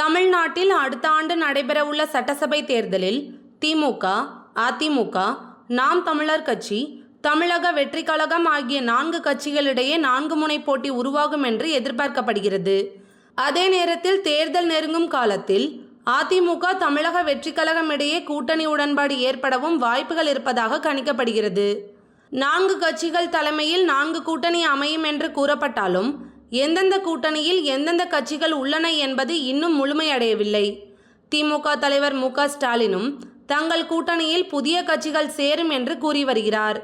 தமிழ்நாட்டில் அடுத்த ஆண்டு நடைபெறவுள்ள சட்டசபை தேர்தலில் திமுக அதிமுக நாம் தமிழர் கட்சி தமிழக வெற்றி கழகம் ஆகிய நான்கு கட்சிகளிடையே நான்கு முனை போட்டி உருவாகும் என்று எதிர்பார்க்கப்படுகிறது. அதே நேரத்தில் தேர்தல் நெருங்கும் காலத்தில் அதிமுக தமிழக வெற்றி கழகம் இடையே கூட்டணி உடன்பாடு ஏற்படவும் வாய்ப்புகள் இருப்பதாக கணிக்கப்படுகிறது. நான்கு கட்சிகள் தலைமையில் நான்கு கூட்டணி அமையும் என்று கூறப்பட்டாலும் எந்தெந்த கூட்டணியில் எந்தெந்த கட்சிகள் உள்ளன என்பது இன்னும் முழுமையடையவில்லை. திமுக தலைவர் மு க ஸ்டாலினும் தங்கள் கூட்டணியில் புதிய கட்சிகள் சேரும் என்று கூறி வருகிறார்.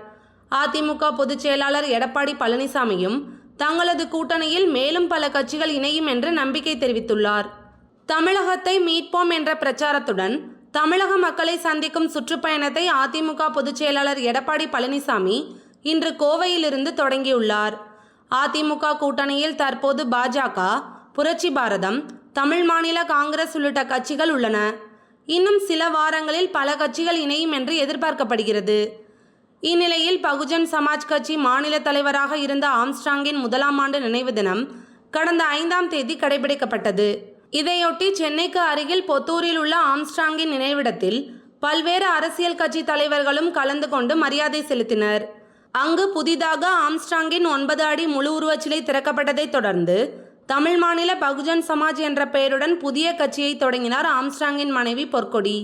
அதிமுக பொதுச் செயலாளர் எடப்பாடி பழனிசாமியும் தங்களது கூட்டணியில் மேலும் பல கட்சிகள் இணையும் என்று நம்பிக்கை தெரிவித்துள்ளார். தமிழகத்தை மீட்போம் என்ற பிரச்சாரத்துடன் தமிழக மக்களை சந்திக்கும் சுற்றுப்பயணத்தை அதிமுக பொதுச் செயலாளர் எடப்பாடி பழனிசாமி இன்று கோவையிலிருந்து தொடங்கியுள்ளார். அதிமுக கூட்டணியில் தற்போது பாஜக புரட்சி பாரதம் தமிழ் மாநில காங்கிரஸ் உள்ளிட்ட கட்சிகள் உள்ளன. இன்னும் சில வாரங்களில் பல கட்சிகள் இணையும் என்று எதிர்பார்க்கப்படுகிறது. இந்நிலையில் பகுஜன் சமாஜ் கட்சி மாநில தலைவராக இருந்த ஆம்ஸ்ட்ராங்கின் முதலாம் ஆண்டு நினைவு தினம் கடந்த ஐந்தாம் தேதி கடைபிடிக்கப்பட்டது. இதையொட்டி சென்னைக்கு அருகில் பொத்தூரில் உள்ள ஆம்ஸ்ட்ராங்கின் நினைவிடத்தில் பல்வேறு அரசியல் கட்சி தலைவர்களும் கலந்து கொண்டு மரியாதை செலுத்தினர். அங்கு புதிதாக ஆம்ஸ்ட்ராங்கின் ஒன்பது அடி முழு உருவச் சிலை திறக்கப்பட்டதைத் தொடர்ந்து தமிழ் மாநில பகுஜன் சமாஜ் என்ற பெயருடன் புதிய கட்சியை தொடங்கினார் ஆம்ஸ்ட்ராங்கின் மனைவி பொற்கொடி.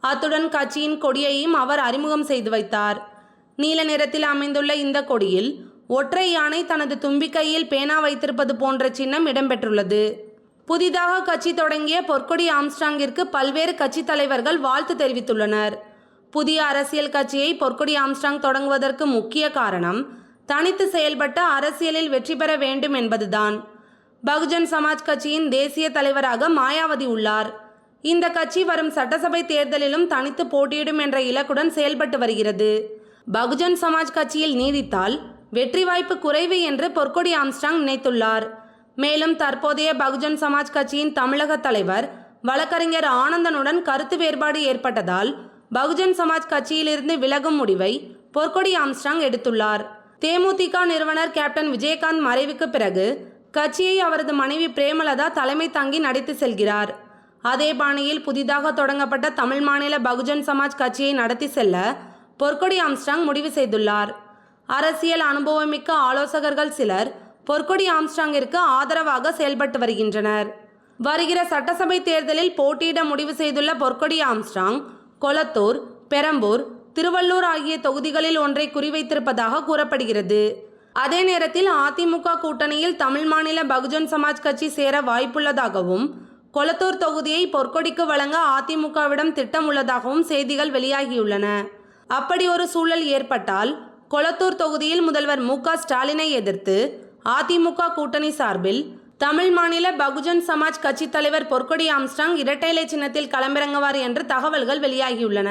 அத்துடன் கட்சியின் கொடியையும் அவர் அறிமுகம் செய்து வைத்தார். நீல நிறத்தில் அமைந்துள்ள இந்த கொடியில் ஒற்றை யானை தனது தும்பிக்கையில் பேனா வைத்திருப்பது போன்ற சின்னம் இடம்பெற்றுள்ளது. புதிதாக கட்சி தொடங்கிய பொற்கொடி ஆம்ஸ்ட்ராங்கிற்கு பல்வேறு கட்சித் தலைவர்கள் வாழ்த்து தெரிவித்துள்ளனர். புதிய அரசியல் கட்சியை பொற்கொடி ஆம்ஸ்டாங் தொடங்குவதற்கு முக்கிய காரணம் தனித்து செயல்பட்ட அரசியலில் வெற்றி பெற வேண்டும் என்பதுதான். பகுஜன் சமாஜ் கட்சியின் தேசிய தலைவராக மாயாவதி உள்ளார். இந்த கட்சி வரும் சட்டசபை தேர்தலிலும் தனித்து போட்டியிடும் என்ற இலக்குடன் செயல்பட்டு வருகிறது. பகுஜன் சமாஜ் கட்சியில் நீடித்தால் வெற்றி வாய்ப்பு குறைவு என்று பொற்கொடி ஆம்ஸ்டாங் நினைத்துள்ளார். மேலும் தற்போதைய பகுஜன் சமாஜ் கட்சியின் தமிழக தலைவர் வழக்கறிஞர் ஆனந்தனுடன் கருத்து வேறுபாடு ஏற்பட்டதால் பகுஜன் சமாஜ் கட்சியிலிருந்து விலகும் முடிவை பொற்கொடி ஆம்ஸ்டாங் எடுத்துள்ளார். தேமுதிக நிறுவனர் கேப்டன் விஜயகாந்த் மறைவுக்கு பிறகு கட்சியை அவரது மனைவி பிரேமலதா தலைமை தாங்கி நடித்து செல்கிறார். அதே பாணியில் புதிதாக தொடங்கப்பட்ட தமிழ் மாநில பகுஜன் சமாஜ் கட்சியை நடத்தி செல்ல பொற்கொடி ஆம்ஸ்டாங் முடிவு செய்துள்ளார். அரசியல் அனுபவமிக்க ஆலோசகர்கள் சிலர் பொற்கொடி ஆம்ஸ்டாங்கிற்கு ஆதரவாக செயல்பட்டு வருகின்றனர். வருகிற சட்டசபை தேர்தலில் போட்டியிட முடிவு செய்துள்ள பொற்கொடி ஆம்ஸ்டாங் கொளத்தூர் பெரம்பூர் திருவள்ளூர் ஆகிய தொகுதிகளில் ஒன்றை குறிவைத்திருப்பதாக கூறப்படுகிறது. அதே நேரத்தில் அதிமுக கூட்டணியில் தமிழ் மாநில பகுஜன் சமாஜ் கட்சி சேர வாய்ப்புள்ளதாகவும் கொளத்தூர் தொகுதியை பொற்கொடிக்கு வழங்க அதிமுகவிடம் திட்டம் உள்ளதாகவும் செய்திகள் வெளியாகியுள்ளன. அப்படி ஒரு சூழல் ஏற்பட்டால் கொளத்தூர் தொகுதியில் முதல்வர் மு க ஸ்டாலினை எதிர்த்து அதிமுக கூட்டணி சார்பில் தமிழ் மாநில பகுஜன் சமாஜ் கட்சித் தலைவர் பொற்கொடி ஆம்ஸ்டாங் இரட்டைலை சின்னத்தில் களமிறங்குவார் என்று தகவல்கள் வெளியாகியுள்ளன.